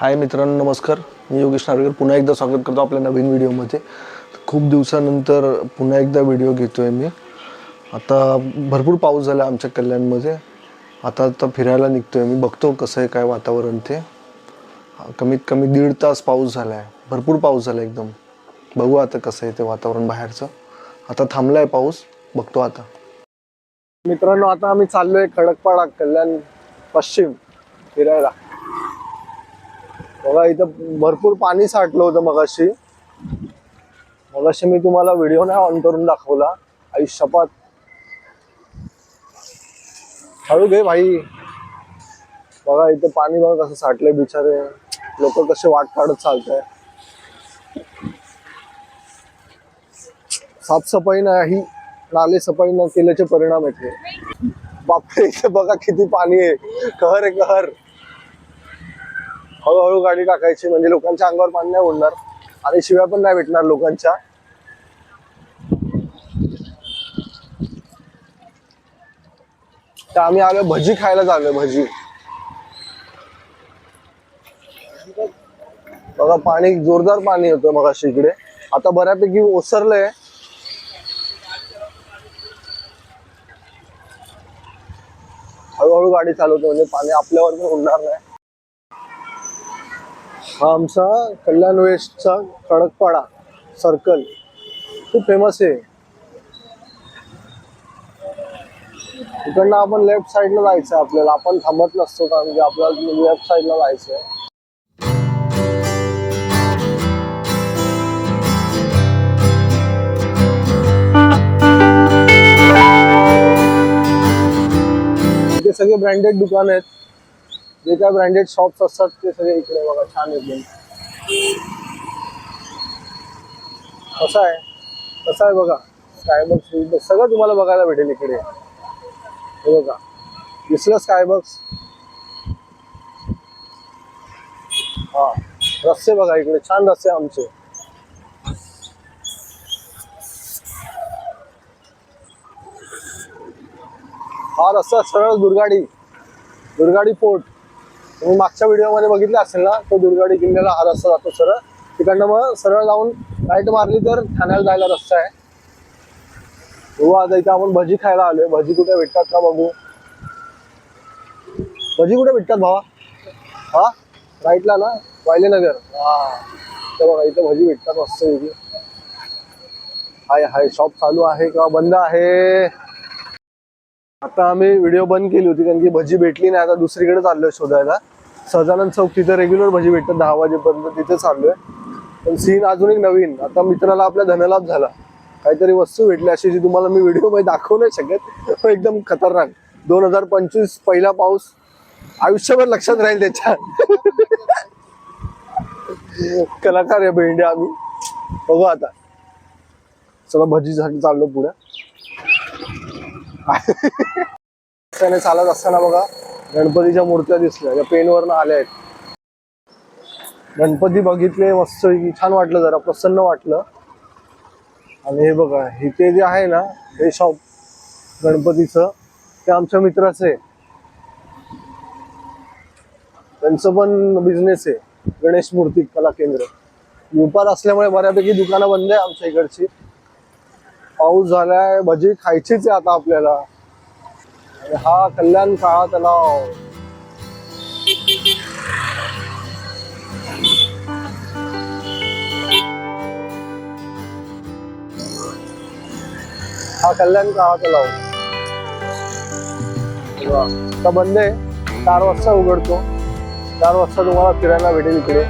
हाय मित्रांनो नमस्कार. मी योगेश नार्वेकर. पुन्हा एकदा स्वागत करतो आपल्या नवीन व्हिडिओमध्ये. खूप दिवसानंतर पुन्हा एकदा व्हिडिओ घेतो आहे मी. आता भरपूर पाऊस झाला आमच्या कल्याणमध्ये. आता आता फिरायला निघतो आहे मी. बघतो कसं आहे काय वातावरण ते. कमीत कमी दीड तास पाऊस झाला आहे भरपूर पाऊस झाला एकदम. बघू आता कसं आहे ते वातावरण बाहेरचं. आता थांबला आहे पाऊस. बघतो आता. मित्रांनो आता आम्ही चाललोय खडकपाडा कल्याण पश्चिम फिरायला. बघा इथं भरपूर पाणी साठलं होतं मगाशी. मगाशी मी तुम्हाला व्हिडिओ नाही ऑन करून दाखवला. आई शपात हळू घे भाई. बघा इथं पाणी बघा कसं साठलंय बिचारे. लोक कसे वाट काढत चालतंय साफसफाई नाही नाले सफाई न केल्याचे परिणाम आहेत बापरे इथे बघा किती पाणी आहे. कहर आहे कहर. हळूहळू गाडी टाकायची म्हणजे लोकांच्या अंगावर पाणी नाही उडणार आणि शिव्या पण नाही भेटणार लोकांच्या. तर आम्ही आलो भजी खायला चाललोय भजी. बघा पाणी जोरदार पाणी होतं मग इकडे. आता बऱ्यापैकी ओसरलंय. हळूहळू गाडी चालवतो म्हणजे पाणी आपल्यावर पण उडणार नाही. हा आमचा कल्याण वेस्टचा खडकपाडा सर्कल खूप फेमस आहे. इकडनं आपण लेफ्ट साईडला जायचं आपल्याला. आपण थांबत नसतो कारण की आपल्याला लेफ्ट साईडला जायचंय इथे सगळे ब्रँडेड दुकान आहेत. जे काय ब्रँडेड शॉप्स असतात ते सगळे इकडे बघा छान एकदम कसं आहे? कसं आहे बघा? स्कायबॉक्स सगळं तुम्हाला बघायला भेटेल इकडे. हे बघा. दिसलं स्कायबॉक्स हा. रस्ते बघा इकडे छान रस्ते आमचे. हा रस्ता सरळ दुर्गाडी दुर्गाडी पोर्ट तुम्ही मागच्या व्हिडिओमध्ये बघितलं असेल ना तो दुर्गाडी किल्ल्याला हा रस्ता जातो सरळ. तिकडनं मग सरळ जाऊन राईट मारली तर ठाण्याला जायला रस्ता आहे. हो आता इथे आपण भजी खायला आलोय. भजी कुठे भेटतात का बघू? भजी कुठे भेटतात भावा? हा? राईटला ना? वायलेनगर. हा. तर बघा इथे भजी भेटतात मस्त इथे हाय हाय. शॉप चालू आहे का? बंद आहे. आता आम्ही व्हिडिओ बंद केली होती कारण की भजी भेटली नाही. आता दुसरीकडे चाललोय शोधायला. सजानंद चौक तिथे रेग्युलर भजी भेटतात दहा वाजेपर्यंत तिथे चाललोय पण सीन अजून एक नवीन. आता मित्राला आपल्या धनलाभ झाला. काहीतरी वस्तू भेटली अशी जी तुम्हाला मी व्हिडिओमध्ये दाखवू नाही शकत. एकदम खतरनाक. दोन हजार पंचवीस पहिला पाऊस आयुष्यभर लक्षात राहील त्याच्या. कलाकार आहे भेंडे आम्ही. बघू आता. चला भजीसाठी चाललो पुढे. चालत असताना बघा. गणपतीच्या मूर्त्या दिसल्या ज्या पेनवरनं आल्या आहेत. गणपती बघितले मस्त छान वाटलं जरा प्रसन्न वाटलं. आणि हे बघा इथे जे आहे ना हे शॉप गणपतीचं ते आमच्या मित्राचं आहे. त्यांचं पण बिझनेस आहे गणेश मूर्ती कला केंद्र. दुपार असल्यामुळे बऱ्यापैकी दुकानं बंद आहे आमच्या इकडची. पाऊस झालाय भजी खायचीच आहे आता आपल्याला. हा कल्याण काळा तलाव. हा कल्याण काळा तलाव. तर बंद आहे चार वाजता उघडतो. चार वाजता तुम्हाला फिरायला भेटेल इकडे.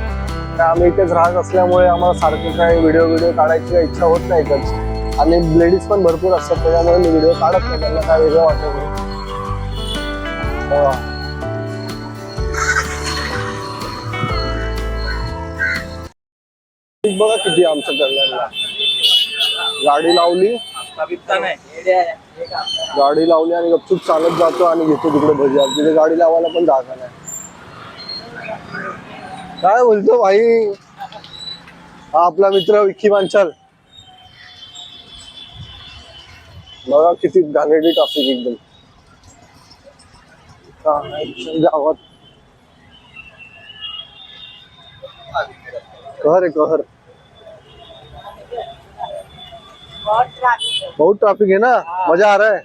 तर आम्ही इथेच राहत असल्यामुळे आम्हाला सारखं काही व्हिडिओ व्हिडिओ काढायची काही इच्छा होत नाही इकडची. आणि लेडीज पण भरपूर असतात त्याच्यामुळे मी व्हिडिओ काढत नाही त्यांना काय वेगळं वाटत नाही. बघा. बघा किती आमच्या कल्याणला. गाडी लावली. गाडी लावली आणि गपचूप चालत जातो आणि घेतो तिकडे भजी तिथे गाडी लावायला पण जागा नाही. काय बोलतो भाई? हा आपला मित्र विक्की मांचाल. बघा किती घाणेरडी ट्राफिक एकदम. गावात. कहर है कहर. बहुत ट्रॅफिक है ना? मजा आ रहा है?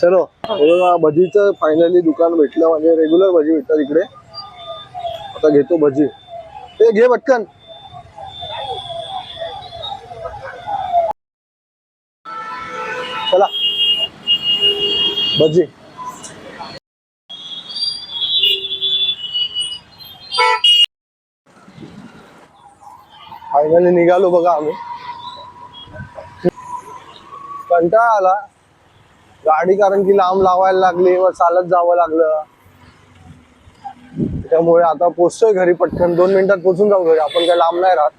चलो. हे भजीचं फायनली दुकान भेटलं म्हणजे रेग्युलर भजी भेटतात इकडे. आता घेतो भजी. ते घे पटकन. चला. भजी. फायनली निघालो बघा आम्ही कंटाळा आला। गाडी कारण की लांब लावायला लागली व चालत जावं लागलं. त्यामुळे आता पोचतोय घरी पटकन. दोन मिनिटात पोचून जाऊ घरी. आपण काय लांब नाही राहत.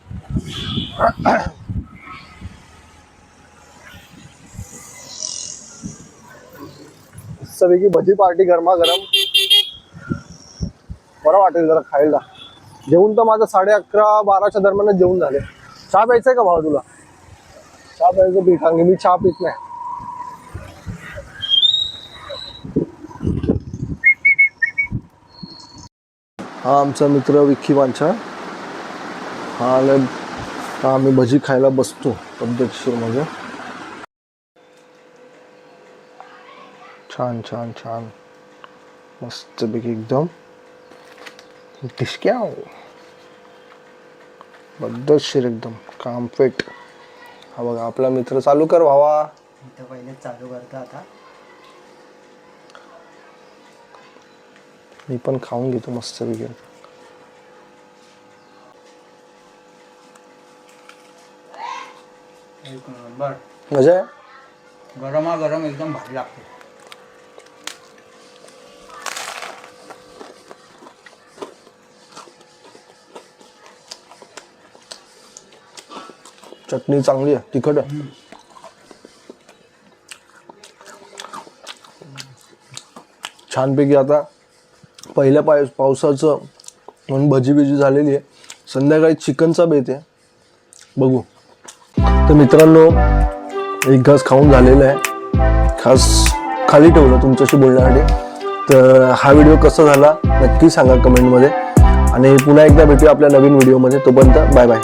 मस्तपैकी भजी पार्टी गरमा गरम बरं वाटेल जरा खायला. जेवण तर माझं साडे अकरा बाराच्या दरम्यान जेवण झाले. चहा प्यायचंय का भाऊ तुला? चहा प्यायचं पीठ. कारण मी चहा पित नाही. हा आमचा मित्र विक्की वांछा. हा हा आम्ही भजी खायला बसतो पद्धतशीर म्हणजे. छान छान छान. मस्तपैकी एकदम. डिशक्या हो? पद्धतशीर एकदम कामफेट हा बघा आपला मित्र चालू कर भावा. इथं पहिले चालू करतो आता. मी पण खाऊन घेतो एक नंबर. मजा आहे? गरमा गरम एकदम भारी लागते. चटणी चांगली आहे तिखट आहे. छानपैकी आता पहिल्या पाय पावसाचं म्हणून भजी बिजी झालेली आहे. संध्याकाळी चिकनचा बेत आहे. बघू. तर मित्रांनो एक घास खाऊन झालेला आहे. खास खाली ठेवलं तुमच्याशी बोलण्यासाठी. तर हा व्हिडिओ कसा झाला नक्की सांगा कमेंटमध्ये. आणि पुन्हा एकदा भेटूया आपल्या नवीन व्हिडिओमध्ये. तोपर्यंत बाय बाय.